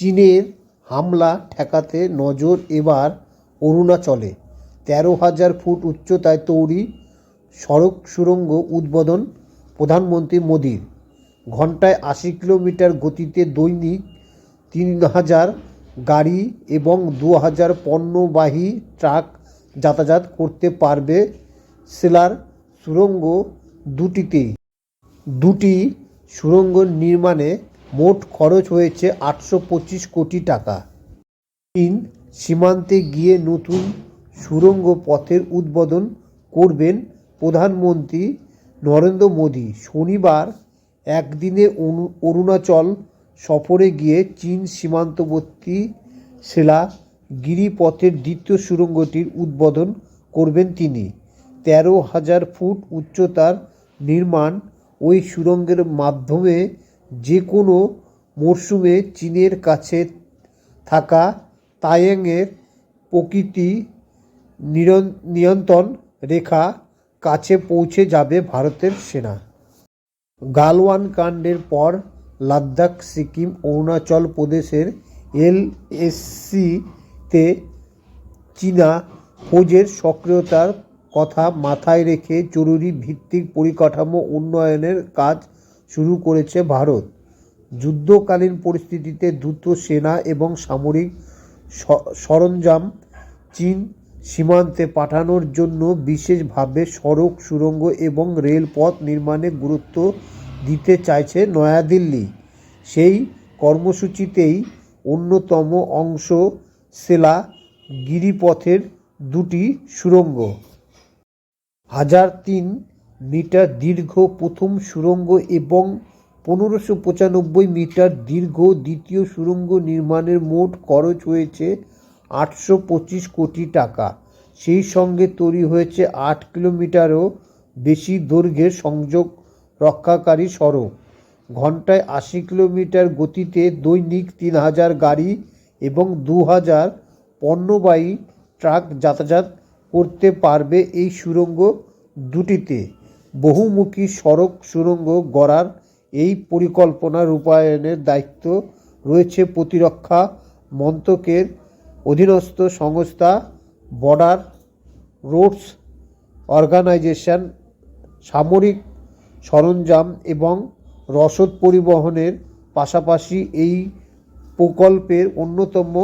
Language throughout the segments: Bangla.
চীনের হামলা ঠেকাতে নজর এবার অরুণাচলে। তেরো হাজার ফুট উচ্চতায় তৈরি সড়ক সুড়ঙ্গ উদ্বোধন প্রধানমন্ত্রী মোদীর। ঘন্টায় আশি কিলোমিটার গতিতে দৈনিক তিন হাজার গাড়ি এবং দু হাজার পণ্যবাহী ট্রাক যাতায়াত করতে পারবে সেলার সুড়ঙ্গ দুটিতে দুটি সুড়ঙ্গ নির্মাণে মোট খরচ হয়েছে আটশো পঁচিশ কোটি টাকা। চীন সীমান্তে গিয়ে নতুন সুড়ঙ্গ পথের উদ্বোধন করবেন প্রধানমন্ত্রী নরেন্দ্র মোদী। শনিবার একদিনে অরুণাচল সফরে গিয়ে চীন সীমান্তবর্তী সেলা গিরিপথের দ্বিতীয় সুড়ঙ্গটির উদ্বোধন করবেন তিনি। তেরো হাজার ফুট উচ্চতার নির্মাণ ওই সুড়ঙ্গের মাধ্যমে যে কোনো মরশুমে চীনের কাছে থাকা তাইয়াংয়ের প্রকৃতি নিয়ন্ত্রণ রেখা কাছে পৌঁছে যাবে ভারতের সেনা। গালওয়ান কাণ্ডের পর লাদাখ, সিকিম, অরুণাচল প্রদেশের এলএসসিতে চীনা ফৌজের সক্রিয়তার কথা মাথায় রেখে জরুরি ভিত্তিক পরিকাঠামো উন্নয়নের কাজ শুরু করেছে ভারত। যুদ্ধকালীন পরিস্থিতিতে দ্রুত সেনা এবং সামরিক সরঞ্জাম চীন সীমান্তে পাঠানোর জন্য বিশেষভাবে সড়ক সুড়ঙ্গ এবং রেলপথ নির্মাণে গুরুত্ব দিতে চাইছে নয়াদিল্লি। সেই কর্মসূচিতেই অন্যতম অংশ সেলা গিরিপথের দুটি সুড়ঙ্গ হাজার তিন মিটার দীর্ঘ প্রথম সুড়ঙ্গ এবং পনেরোশো পঁচানব্বই মিটার দীর্ঘ দ্বিতীয় সুড়ঙ্গ নির্মাণের মোট খরচ হয়েছে আটশো পঁচিশ কোটি টাকা। সেই সঙ্গে তৈরি হয়েছে আট কিলোমিটারও বেশি দৈর্ঘ্যের সংযোগ রক্ষাকারী সড়ক। ঘন্টায় আশি কিলোমিটার গতিতে দৈনিক তিন হাজার গাড়ি এবং দু হাজার পণ্যবাহী ট্রাক যাতায়াত করতে পারবে এই সুড়ঙ্গ দুটিতে। বহুমুখী সড়ক সুড়ঙ্গ গড়ার এই পরিকল্পনা রূপায়ণের দায়িত্ব রয়েছে প্রতিরক্ষা মন্ত্রকের অধীনস্থ সংস্থা বর্ডার রোডস অর্গানাইজেশন, সামরিক সরঞ্জাম এবং রসদ পরিবহনের পাশাপাশি এই প্রকল্পের অন্যতম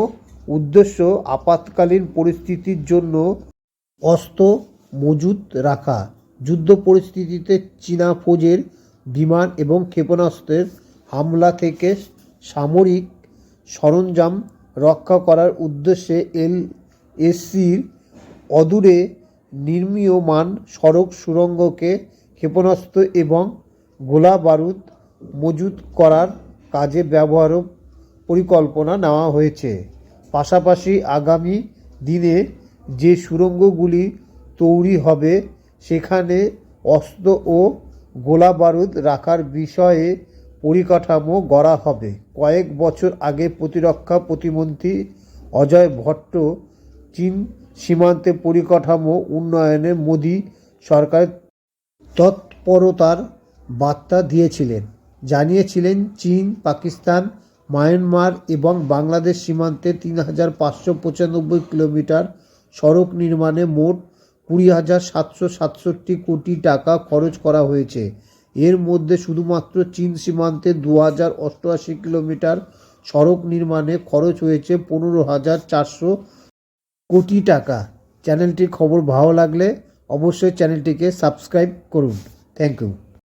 উদ্দেশ্য আপাতকালীন পরিস্থিতির জন্য অস্ত্র মজুত রাখা। যুদ্ধ পরিস্থিতিতে চীনা ফৌজের বিমান এবং ক্ষেপণাস্ত্রের হামলা থেকে সামরিক সরঞ্জাম রক্ষা করার উদ্দেশ্যে এল এসসির অদূরে নির্মীয়মান সড়ক সুড়ঙ্গকে ক্ষেপণাস্ত্র এবং গোলা বারুদ মজুত করার কাজে ব্যবহারও পরিকল্পনা নেওয়া হয়েছে। পাশাপাশি আগামী দিনে যে সুড়ঙ্গগুলি তৈরি হবে সেখানে অস্ত্র ও গোলা বারুদ রাখার বিষয়ে পরিকাঠামো গড়া হবে। কয়েক বছর আগে প্রতিরক্ষা প্রতিমন্ত্রী অজয় ভট্ট চীন সীমান্তে পরিকাঠামো উন্নয়নে মোদী সরকারের তৎপরতার বার্তা দিয়েছিলেন। জানিয়েছিলেন, চীন, পাকিস্তান, মায়ানমার এবং বাংলাদেশ সীমান্তে তিন হাজার পাঁচশো পঁচানব্বই কিলোমিটার সড়ক নির্মাণে মোট কুড়ি হাজার সাতশো সাতষট্টি কোটি টাকা খরচ করা হয়েছে। এর মধ্যে শুধুমাত্র চীন সীমান্তে দু হাজার অষ্টআশি কিলোমিটার সড়ক নির্মাণে খরচ হয়েছে পনেরো হাজার চারশো কোটি টাকা। চ্যানেলটির খবর ভালো লাগলে অবশ্যই চ্যানেলটিকে সাবস্ক্রাইব করুন। Thank you.